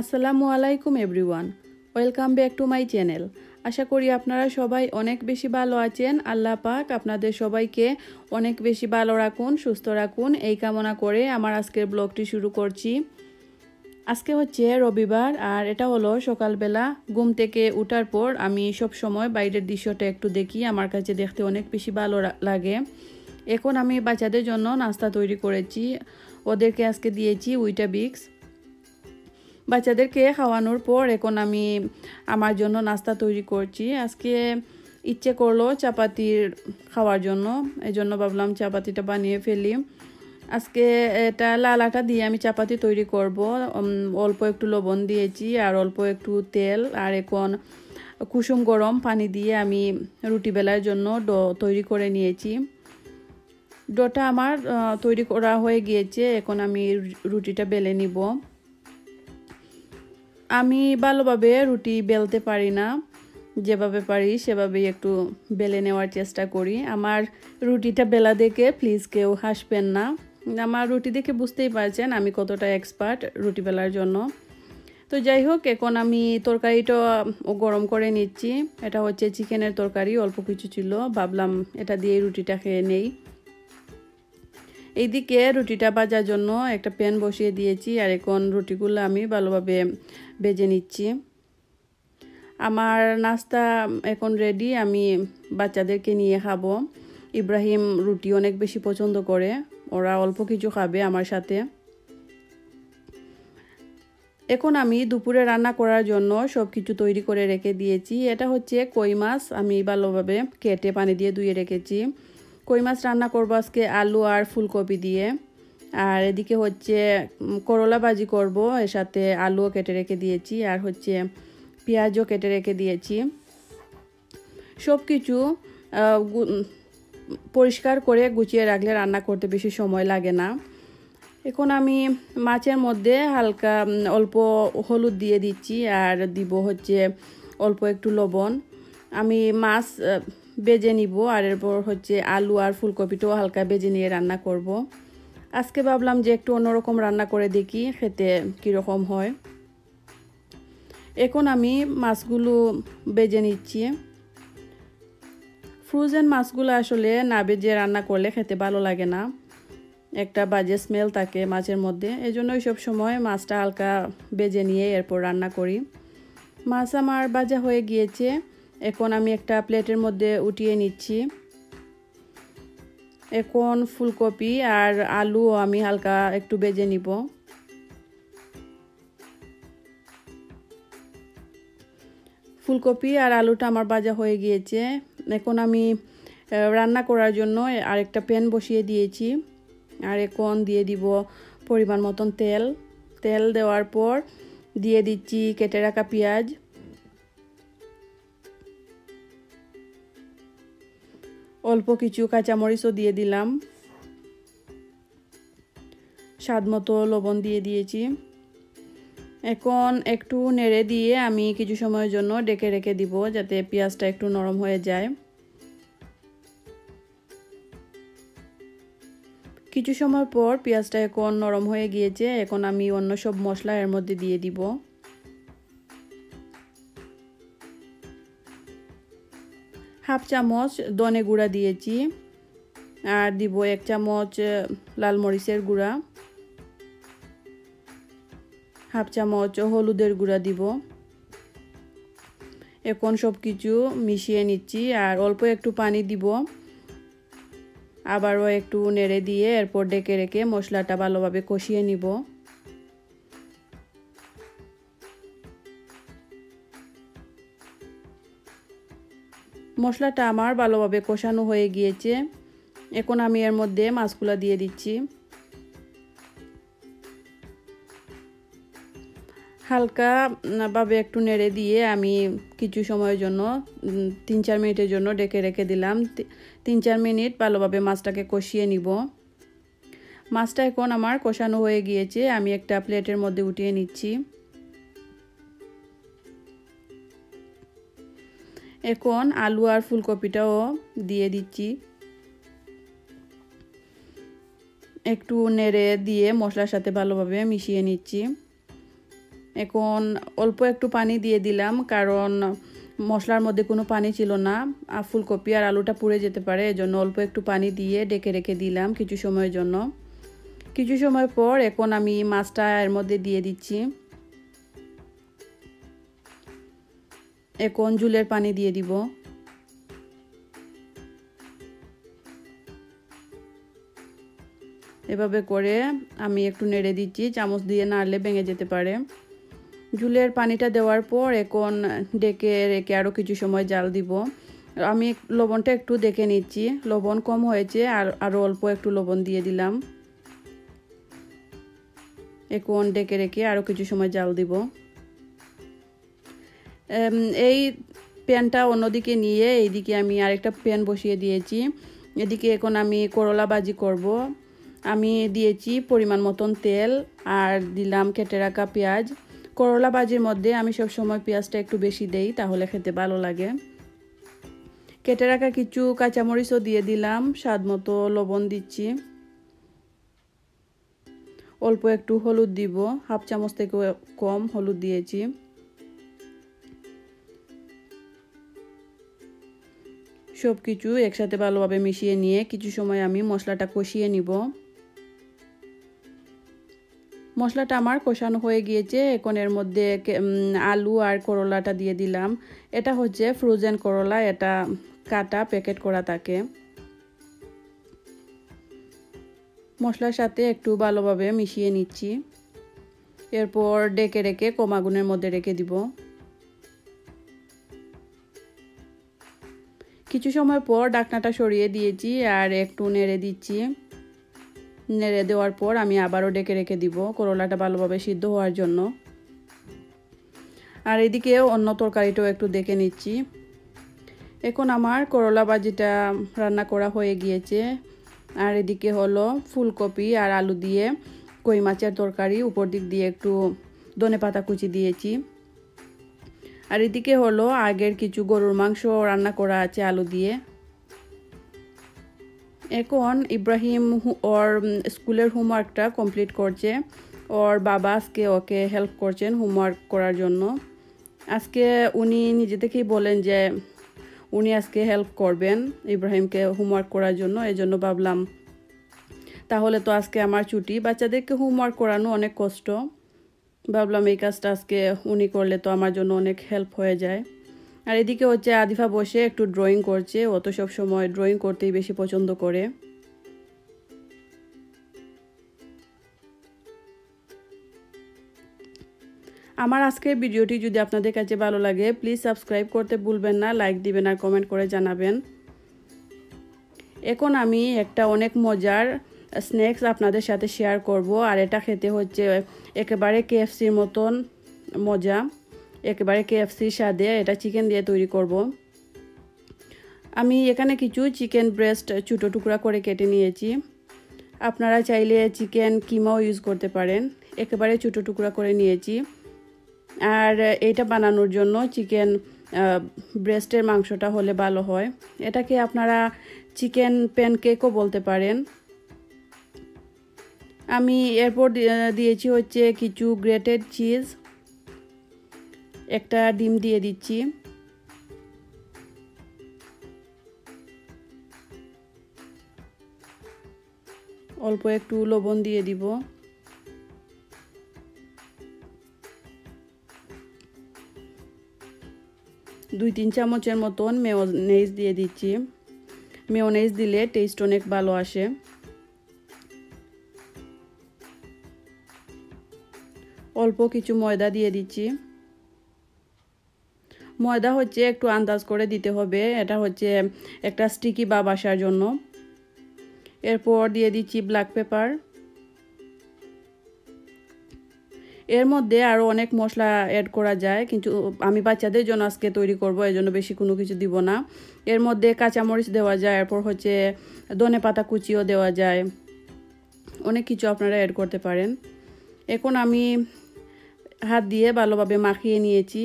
আসসালামু আলাইকুম everyone. Welcome back to my channel. আশা করি আপনারা সবাই অনেক বেশি ভালো আছেন। আল্লাহ পাক আপনাদের সবাইকে অনেক বেশি ভালো রাখুন, সুস্থ রাখুন। এই কামনা করে আমার আজকের ব্লগটি শুরু করছি। আজকে হচ্ছে রবিবার আর এটা হলো সকালবেলা। ঘুম থেকে উঠার পর আমি সব সময় বাইরের দৃশ্যটা একটু দেখি। আমার কাছে দেখতে অনেক বেশি ভালো লাগে। এখন আমি বাচ্চাদের জন্য নাস্তা তৈরি করেছি। ওদেরকে আজকে দিয়েছি উইটা বিক্স বাচ্চাদেরকে খাওয়ানোর পর এখন আমি আমার জন্য নাস্তা তৈরি করছি। আজকে ইচ্ছে করল চাপাতির খাওয়ার জন্য এই জন্য ভাবলাম চাপাতিটা বানিয়ে ফেলি। আজকে এটা লাল আটা দিয়ে আমি চাপাতি তৈরি করব। অল্প একটু লবণ দিয়েছি আর অল্প একটু তেল আর এখন কুসুম গরম পানি দিয়ে আমি রুটি বেলার জন্য ডো তৈরি করে নিয়েছি। ডোটা আমার তৈরি করা হয়ে গিয়েছে, এখন আমি রুটিটা বেলে নিব। আমি ভালোভাবে রুটি বেলতে পারি না। যেভাবে পারি সেভাবেই একটু বেলে নেওয়ার চেষ্টা করি। আমার রুটিটা বেলা দেখে প্লিজ কেউ হাসবেন না। আমার রুটি দেখে বুঝতেই পারছেন আমি কতটা এক্সপার্ট রুটি বেলার জন্য। তো যাই হোক, এখন আমি তরকারিটা গরম করে নিচ্ছি। এটা হচ্ছে চিকেনের তরকারি, অল্প কিছু ছিল। ভাবলাম এটা দিয়ে রুটিটা খেয়ে নেই। এইদিকে রুটিটা ভাজার জন্য একটা প্যান বসিয়ে দিয়েছি। আর এখন রুটিগুলো আমি ভালোভাবে বেজে নিচ্ছি। আমার নাস্তা এখন রেডি আমি বাচ্চাদেরকে নিয়ে খাব। ইব্রাহিম রুটি অনেক বেশি পছন্দ করে, ওরা অল্প কিছু খাবে আমার সাথে। এখন আমি দুপুরে রান্না করার জন্য সব কিছু তৈরি করে রেখে দিয়েছি। এটা হচ্ছে কই মাছ, আমি ভালোভাবে কেটে পানি দিয়ে ধুয়ে রেখেছি। কই মাছ রান্না করব আজকে? আলু আর ফুলকপি দিয়ে। আর এদিকে হচ্ছে করলা ভাজি করব, এর সাথে আলুও কেটে রেখে দিয়েছি, আর হচ্ছে পেঁয়াজও কেটে রেখে দিয়েছি। সব কিছু পরিষ্কার করে গুছিয়ে রাখলে রান্না করতে বেশি সময় লাগে না। এখন আমি মাছের মধ্যে হালকা অল্প হলুদ দিয়ে দিচ্ছি, আর দিব হচ্ছে অল্প একটু লবণ। আমি মাছ বেজে নিব, আর এরপর হচ্ছে আলু আর ফুলকপিটাও হালকা বেজে নিয়ে রান্না করব। আজকে ভাবলাম যে একটু অন্যরকম রান্না করে দেখি, খেতে কীরকম হয়। এখন আমি মাছগুলো বেজে নিচ্ছি। ফ্রোজেন মাছগুলো আসলে না বেজে রান্না করলে খেতে ভালো লাগে না। একটা বাজে স্মেল থাকে মাছের মধ্যে এই জন্যই সব সময় মাছটা হালকা বেজে নিয়ে এরপর রান্না করি। মাছ আমার বাজা হয়ে গিয়েছে, এখন আমি একটা প্লেটের মধ্যে উঠিয়ে নিচ্ছি। এখন ফুলকপি আর আলু আমি হালকা একটু বেজে নিব। ফুলকপি আর আলুটা আমার বাজা হয়ে গিয়েছে। এখন আমি রান্না করার জন্য আরেকটা প্যান বসিয়ে দিয়েছি। আর এখন দিয়ে দিব পরিমাণ মতন তেল। তেল দেওয়ার পর দিয়ে দিচ্ছি কেটে রাখা পেঁয়াজ। অল্প কিছু কাঁচামরিচও দিয়ে দিলাম। স্বাদ মতো লবণ দিয়ে দিয়েছি। এখন একটু নেড়ে দিয়ে আমি কিছু সময়ের জন্য ডেকে রেখে দিব যাতে পেঁয়াজটা একটু নরম হয়ে যায়। কিছু সময় পর পেঁয়াজটা এখন নরম হয়ে গিয়েছে। এখন আমি অন্য সব মশলা এর মধ্যে দিয়ে দিব। হাফ চামচ দনে গুঁড়া দিয়েছি। আর দিব এক চামচ লাল মরিচের গুঁড়া। হাফ চামচ হলুদের গুঁড়া দিব। এখন সব কিছু মিশিয়ে নিচ্ছি আর অল্প একটু পানি দিব। আবারও একটু নেড়ে দিয়ে এরপর ডেকে রেখে মশলাটা ভালোভাবে কষিয়ে নিব। মশলাটা আমার ভালোভাবে কষানো হয়ে গিয়েছে। এখন আমি এর মধ্যে মাছগুলা দিয়ে দিচ্ছি। হালকা ভাবে একটু নেড়ে দিয়ে আমি কিছু সময়ের জন্য তিন চার মিনিটের জন্য ডেকে রেখে দিলাম। তিন চার মিনিট ভালোভাবে মাছটাকে কষিয়ে নিব। মাছটা এখন আমার কষানো হয়ে গিয়েছে। আমি একটা প্লেটের মধ্যে উঠিয়ে নিচ্ছি। এখন আলু আর ফুলকপিটাও দিয়ে দিচ্ছি। একটু নেড়ে দিয়ে মশলার সাথে ভালোভাবে মিশিয়ে নিচ্ছি। এখন অল্প একটু পানি দিয়ে দিলাম, কারণ মশলার মধ্যে কোনো পানি ছিল না, আর ফুলকপি আর আলুটা পুড়ে যেতে পারে, এজন্য অল্প একটু পানি দিয়ে ডেকে রেখে দিলাম কিছু সময়ের জন্য। কিছু সময় পর এখন আমি মাছটা এর মধ্যে দিয়ে দিচ্ছি। এখন জুলের পানি দিয়ে দিব? এভাবে করে আমি একটু নেড়ে দিচ্ছি, চামচ দিয়ে নাড়লে ভেঙে যেতে পারে। জুলের পানিটা দেওয়ার পর এখন ডেকে রেখে আরও কিছু সময় জাল দিব। আমি লবণটা একটু দেখে নিচ্ছি, লবণ কম হয়েছে আর আরও অল্প একটু লবণ দিয়ে দিলাম। এখন ডেকে রেখে আরও কিছু সময় জাল দিব। এই প্যানটা অন্যদিকে নিয়ে এইদিকে আমি আরেকটা প্যান বসিয়ে দিয়েছি। এদিকে এখন আমি করলা বাজি করব। আমি দিয়েছি পরিমাণ মতন তেল আর দিলাম কেটে রাখা পেঁয়াজ। করলা বাজির মধ্যে আমি সব সময় পেঁয়াজটা একটু বেশি দেই, তাহলে খেতে ভালো লাগে। কেটে রাখা কিছু কাঁচামরিচও দিয়ে দিলাম, স্বাদ মতো লবণ দিচ্ছি। অল্প একটু হলুদ দিব, হাফ চামচ থেকে কম হলুদ দিয়েছি। সব কিছু একসাথে ভালোভাবে মিশিয়ে নিয়ে কিছু সময় আমি মশলাটা কষিয়ে নিব। মশলাটা আমার কষানো হয়ে গিয়েছে। এখন এর মধ্যে আলু আর করলাটা দিয়ে দিলাম। এটা হচ্ছে ফ্রোজেন করলা, এটা কাটা প্যাকেট করা থাকে। মশলার সাথে একটু ভালোভাবে মিশিয়ে নিচ্ছি। এরপর ডেকে রেখে কমাগুনের মধ্যে রেখে দিব। কিছু সময় পর ডাকনাটা সরিয়ে দিয়েছি আর একটু নেড়ে দিচ্ছি। নেড়ে দেওয়ার পর আমি আবারও ডেকে রেখে দিব করলাটা ভালোভাবে সিদ্ধ হওয়ার জন্য। আর এদিকে অন্য তরকারিটাও একটু দেখে নিচ্ছি। এখন আমার করলা বাজিটা রান্না করা হয়ে গিয়েছে। আর এদিকে হলো ফুলকপি আর আলু দিয়ে কই মাছের তরকারি, উপর দিক দিয়ে একটু ধনে পাতা কুচি দিয়েছি। আর এদিকে হলো আগের কিছু গরুর মাংস রান্না করা আছে আলু দিয়ে। এখন ইব্রাহিম ওর স্কুলের হোমওয়ার্কটা কমপ্লিট করছে। ওর বাবা আজকে ওকে হেল্প করছেন হোমওয়ার্ক করার জন্য। আজকে উনি নিজে থেকেই বলেন যে উনি আজকে হেল্প করবেন ইব্রাহিমকে হোমওয়ার্ক করার জন্য এই জন্য ভাবলাম তাহলে তো আজকে আমার ছুটি। বাচ্চাদেরকে হোমওয়ার্ক করানো অনেক কষ্ট। ভাবলাম এই কাজটা আজকে উনি করলে তো আমার জন্য অনেক হেল্প হয়ে যায়। আর এদিকে হচ্ছে আদিফা বসে একটু ড্রয়িং করছে, ও তো সব সময় ড্রয়িং করতেই বেশি পছন্দ করে। আমার আজকের ভিডিওটি যদি আপনাদের কাছে ভালো লাগে প্লিজ সাবস্ক্রাইব করতে ভুলবেন না লাইক দিবেন আর কমেন্ট করে জানাবেন। এখন আমি একটা অনেক মজার স্ন্যাক্স আপনাদের সাথে শেয়ার করব। আর এটা খেতে হচ্ছে একেবারে কেএফসির মতন মজা। একেবারে কেএফসির স্বাদে এটা চিকেন দিয়ে তৈরি করব। আমি এখানে কিছু চিকেন ব্রেস্ট ছোটো টুকরা করে কেটে নিয়েছি। আপনারা চাইলে চিকেন কিমাও ইউজ করতে পারেন। একেবারে ছোটো টুকরা করে নিয়েছি। আর এটা বানানোর জন্য চিকেন ব্রেস্টের মাংসটা হলে ভালো হয়। এটাকে আপনারা চিকেন প্যানকেকও বলতে পারেন। আমি এরপর দিয়েছি হচ্ছে কিছু গ্রেটেড চিজ একটা ডিম দিয়ে দিচ্ছি। অল্প একটু লবণ দিয়ে দিব। দুই তিন চামচের মতন মেয়নেজ দিয়ে দিচ্ছি। মেয়নেজ দিলে টেস্ট অনেক ভালো আসে। অল্প কিছু ময়দা দিয়ে দিচ্ছি। ময়দা হচ্ছে একটু আন্দাজ করে দিতে হবে। এটা হচ্ছে একটা স্টিকি বা বাসার জন্য। এরপর দিয়ে দিচ্ছি ব্ল্যাক পেপার এর মধ্যে আরও অনেক মশলা অ্যাড করা যায়, কিন্তু আমি বাচ্চাদের জন্য আজকে তৈরি করব এই জন্য বেশি কোনো কিছু দিব না। এর মধ্যে কাঁচামরিচ দেওয়া যায়, এরপর হচ্ছে ধনে পাতা কুচিও দেওয়া যায়। অনেক কিছু আপনারা অ্যাড করতে পারেন। এখন আমি হাত দিয়ে ভালোভাবে মাখিয়ে নিয়েছি।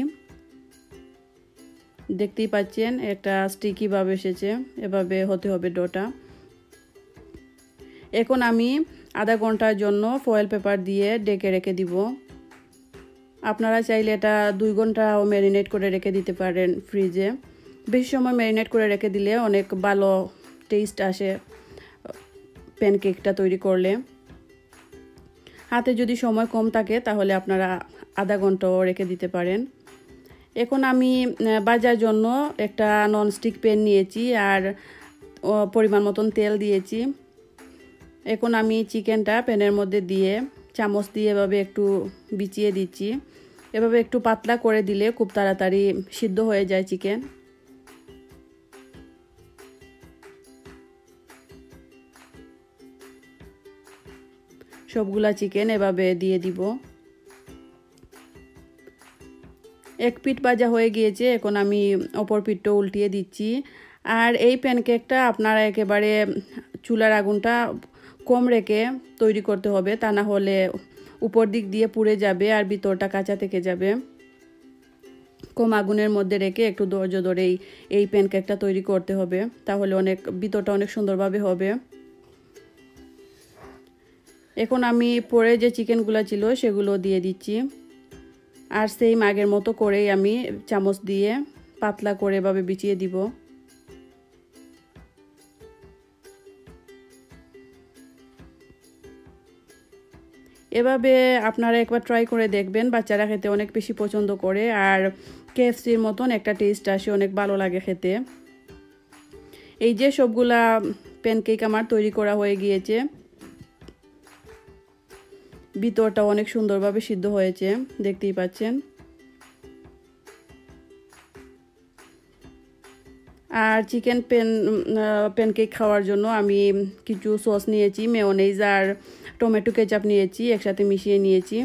দেখতেই পাচ্ছেন, একটা স্টিকিভাবে এসেছে। এভাবে হতে হবে ডোটা। এখন আমি আধা ঘণ্টার জন্য ফয়েল পেপার দিয়ে ডেকে রেখে দিব। আপনারা চাইলে এটা দুই ঘন্টাও ম্যারিনেট করে রেখে দিতে পারেন ফ্রিজে বেশি সময় ম্যারিনেট করে রেখে দিলে অনেক ভালো টেস্ট আসে প্যানকেকটা তৈরি করলে। হাতে যদি সময় কম থাকে, তাহলে আপনারা আধা ঘন্টাও রেখে দিতে পারেন। এখন আমি বাজার জন্য একটা ননস্টিক প্যান নিয়েছি আর পরিমাণ মতন তেল দিয়েছি। এখন আমি চিকেনটা প্যানের মধ্যে দিয়ে চামচ দিয়ে এভাবে একটু বিছিয়ে দিচ্ছি। এভাবে একটু পাতলা করে দিলে খুব তাড়াতাড়ি সিদ্ধ হয়ে যায় চিকেন। সবগুলা চিকেন এভাবে দিয়ে দিব। এক পিঠ ভাজা হয়ে গিয়েছে, এখন আমি অপর পিঠটা উল্টিয়ে দিচ্ছি। আর এই প্যানকেকটা আপনারা একেবারে চুলার আগুনটা কম রেখে তৈরি করতে হবে, তা না হলে উপর দিক দিয়ে পুড়ে যাবে আর ভিতরটা কাঁচা থেকে যাবে। কম আগুনের মধ্যে রেখে একটু ধৈর্য ধরেই এই প্যানকেকটা তৈরি করতে হবে, তাহলে অনেক, ভিতরটা অনেক সুন্দরভাবে হবে। এখন আমি পরে যে চিকেনগুলো ছিল সেগুলো দিয়ে দিচ্ছি। আর সেই মাগের মতো করেই আমি চামচ দিয়ে পাতলা করে এভাবে বিছিয়ে দিব। এভাবে আপনারা একবার ট্রাই করে দেখবেন, বাচ্চারা খেতে অনেক বেশি পছন্দ করে আর কেএফসির মতন একটা টেস্ট আসে, অনেক ভালো লাগে খেতে। এই যে সবগুলা প্যানকেক আমার তৈরি করা হয়ে গিয়েছে। ভিতরটা অনেক সুন্দরভাবে সিদ্ধ হয়েছে, দেখতেই পাচ্ছেন। আর চিকেন পেন প্যানকেক খাওয়ার জন্য আমি কিছু সস নিয়েছি মেয়নেজ আর টমেটো কেচাপ নিয়েছি, একসাথে মিশিয়ে নিয়েছি।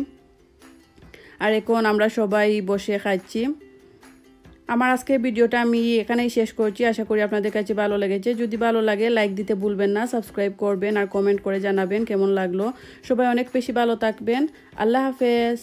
আর এখন আমরা সবাই বসে খাচ্ছি। আমার আজকে ভিডিওটা আমি এখানেই শেষ করছি। আশা করি আপনাদের কাছে ভালো লেগেছে। যদি ভালো লাগে লাইক দিতে ভুলবেন না সাবস্ক্রাইব করবেন আর কমেন্ট করে জানাবেন কেমন লাগল। সবাই অনেক বেশি ভালো থাকবেন। আল্লাহ হাফেজ।